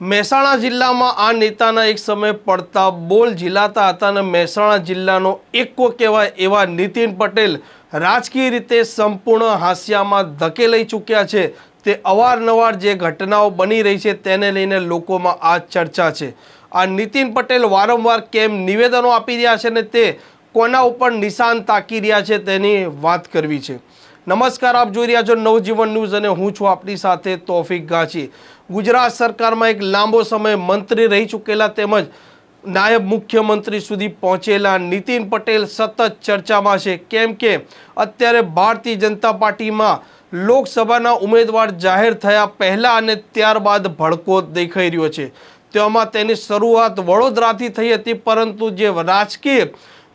મહેસાણા જિલ્લામાં આ નેતાના એક સમયે પડતા બોલ ઝીલાતા હતા અને મહેસાણા જિલ્લાનો એકો કહેવાય એવા નીતિન પટેલ રાજકીય રીતે સંપૂર્ણ હાસ્યામાં ધકેલાઈ ચૂક્યા છે. તે અવારનવાર જે ઘટનાઓ બની રહી છે તેને લઈને લોકોમાં આ ચર્ચા છે. આ નીતિન પટેલ વારંવાર કેમ નિવેદનો આપી રહ્યા છે ને તે કોના ઉપર નિશાન તાકી રહ્યા છે તેની વાત કરવી છે. નમસ્કાર, આપ જોઈ રહ્યા છો નવજીવન ન્યૂઝ અને હું છું આપની સાથે તોફિક ગાંચી. ગુજરાત સરકારમાં એક લાંબો સમય મંત્રી રહી ચૂકેલા તેમજ નાયબ મુખ્યમંત્રી સુધી પહોંચેલા નીતિન પટેલ સતત ચર્ચામાં છે. કેમ કે અત્યારે ભારતીય જનતા પાર્ટીમાં લોકસભાના ઉમેદવાર જાહેર થયા પહેલાં અને ત્યારબાદ ભડકો દેખાઈ રહ્યો છે. તેમાં તેની શરૂઆત વડોદરાથી થઈ હતી, પરંતુ જે રાજકીય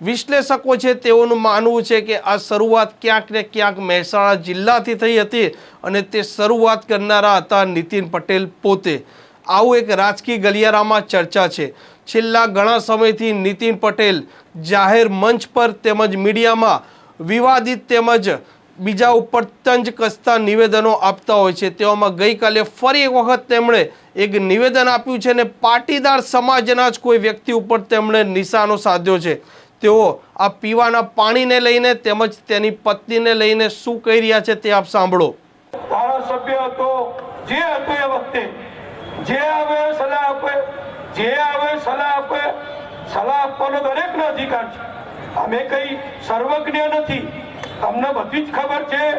વિશ્લેષકો છે તેઓનું માનવું છે કે આ શરૂઆત ક્યાંક ને ક્યાંક મહેસાણા જિલ્લાથી થઈ હતી અને તે શરૂઆત કરનારા હતા નીતિન પટેલ પોતે. આવું એક રાજકીય ગલિયારામાં ચર્ચા છે. છેલ્લા ઘણા સમયથી નીતિન પટેલ જાહેર મંચ પર તેમજ મીડિયામાં વિવાદિત તેમજ બીજા ઉપર તંજ કસતા નિવેદનો આપતા હોય છે. તેવામાં ગઈકાલે ફરી એક વખત તેમણે એક નિવેદન આપ્યું છે અને પાટીદાર સમાજના જ કોઈ વ્યક્તિ ઉપર તેમણે નિશાનો સાધ્યો છે. તેઓ આ પીવાના પાણીને લઈને તેમજ તેની પત્નીને લઈને શું કહી રહ્યા છે તે આપ સાંભળો. ધારાસભ્ય હતો, જે હતો એ વખતે, જે આવે સલાહ આપે, જે આવે સલાહ આપે, સલાહ આપવાનો દરેકનો અધિકાર છે. અમે કઈ સર્વજ્ઞ નથી. અમને બધી જ ખબર છે.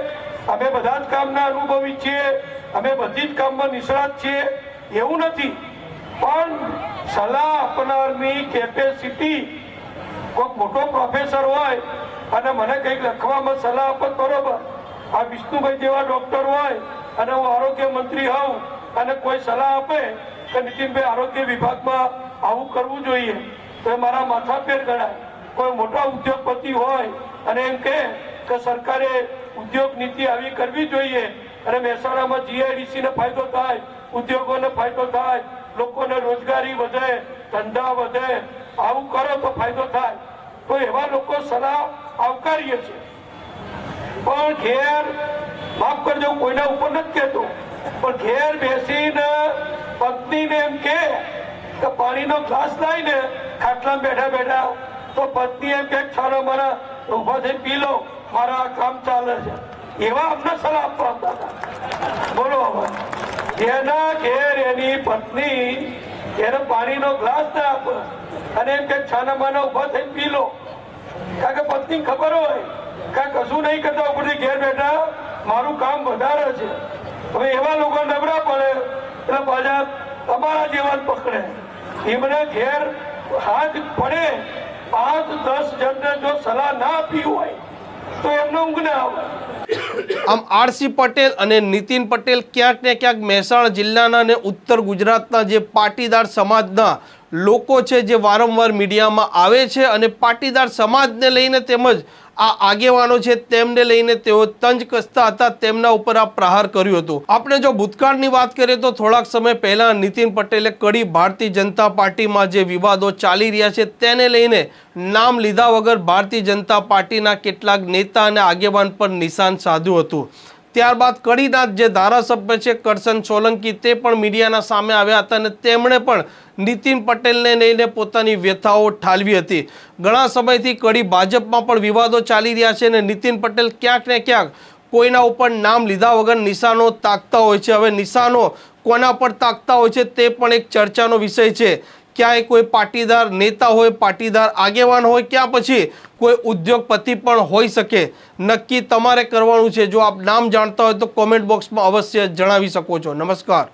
અમે બધા જ કામના અનુભવી છીએ. અમે બધી જ કામમાં નિષ્ણાત છીએ. એવું નથી. પણ સલાહ આપનારની કેપેસિટી કોઈક મોટો પ્રોફેસર હોય અને મને કંઈક લખવામાં સલાહ આપત બરોબર. આ વિષ્ણુભાઈ જેવા ડોક્ટર હોય અને હું આરોગ્ય મંત્રી હોઉં અને કોઈ સલાહ આપે કે નીતિનભાઈ આરોગ્ય વિભાગમાં આવું કરવું જોઈએ. તો મારા માથા પેર ગણાય. કોઈ મોટા ઉદ્યોગપતિ હોય અને એમ કહે કે સરકારે ઉદ્યોગ નીતિ આવી કરવી જોઈએ અને મહેસાણામાં જીઆઈડીસી ને ફાયદો થાય, ઉદ્યોગોને ફાયદો થાય, લોકોને રોજગારી વધે, ધંધા વધે આવું કરો તો ફાયદો થાય. તો એવા લોકો સલાહ આવકારીએ છે પણ ઘેર, માફ કરજો કોઈના ઉપર નથી કહેતો, પણ ઘેર બેસીને પત્નીને એમ કે પાણીનો ગ્લાસ લાવીને ખાટલા બેઠા બેઠા તો પત્ની એમ કે ચાલો, મારા ઊભા થઈ પી લો, મારા કામ ચાલે છે. એવા અમને સલાહ આપવા હતા. બોલો હવે જેના ઘેર એની પત્ની, એને પાણીનો ગ્લાસ ના આપે. અને એમ કે છાના માના ઊભા થઈ પી લો. કારણ કે પત્ની ખબર હોય કે કશું નહીં કરતા ઉપરથી ઘેર બેઠા મારું કામ વધારે છે. હવે એવા લોકો નબળા પડે, એટલે પાછા તમારા જેવા જ પકડે. એમને ઘેર હાથ પડે, પાંચ, દસ જણને જો સલાહ ના આપી હોય, તો એમને ઊંઘ ના આવે. આમ આરસી પટેલ અને નીતિન પટેલ ક્યાંક ને ક્યાંક મહેસાણા જિલ્લાના અને ઉત્તર ગુજરાતના જે પાટીદાર સમાજના લોકો છે જે વારંવાર મીડિયામાં આવે છે અને પાટીદાર સમાજને લઈને તેમજ આ આગેવાનો છે તેમને લઈને તેઓ તંજ કસતા હતા, તેમના ઉપર આ પ્રહાર કર્યું હતું. આપણે જો ભૂતકાળની વાત કરીએ તો થોડાક સમય પહેલા નીતિન પટેલે કડી ભારતીય જનતા પાર્ટીમાં જે વિવાદો ચાલી રહ્યા છે તેને લઈને નામ લીધા વગર ભારતીય જનતા પાર્ટીના કેટલાક નેતા અને આગેવાન પર નિશાન સાધ્યું હતું. ત્યારબાદ કડીનાથ જે ધારાસભ્ય છે, કરશન સોલંકી, તે પણ મીડિયાના સામે આવ્યા હતા અને તેમણે પણ નીતિન પટેલને લઈને પોતાની વ્યથાઓ ઠાલવી હતી. ઘણા સમયથી કડી ભાજપમાં પણ વિવાદો ચાલી રહ્યા છે અને નીતિન પટેલ ક્યાંક ને ક્યાંક કોઈના ઉપર નામ લીધા વગર નિશાનો તાકતા હોય છે. હવે નિશાનો કોના પર તાકતા હોય છે તે પણ એક ચર્ચાનો વિષય છે. ક્યાંય કોઈ પાટીદાર નેતા હોય, પાટીદાર આગેવાન હોય, ક્યાં પછી કોઈ ઉદ્યોગપતિ પણ હોઈ શકે. નક્કી તમારે કરવાનું છે. જો આપ નામ જાણતા હોય તો કોમેન્ટ બોક્સમાં અવશ્ય જણાવી શકો છો. નમસ્કાર.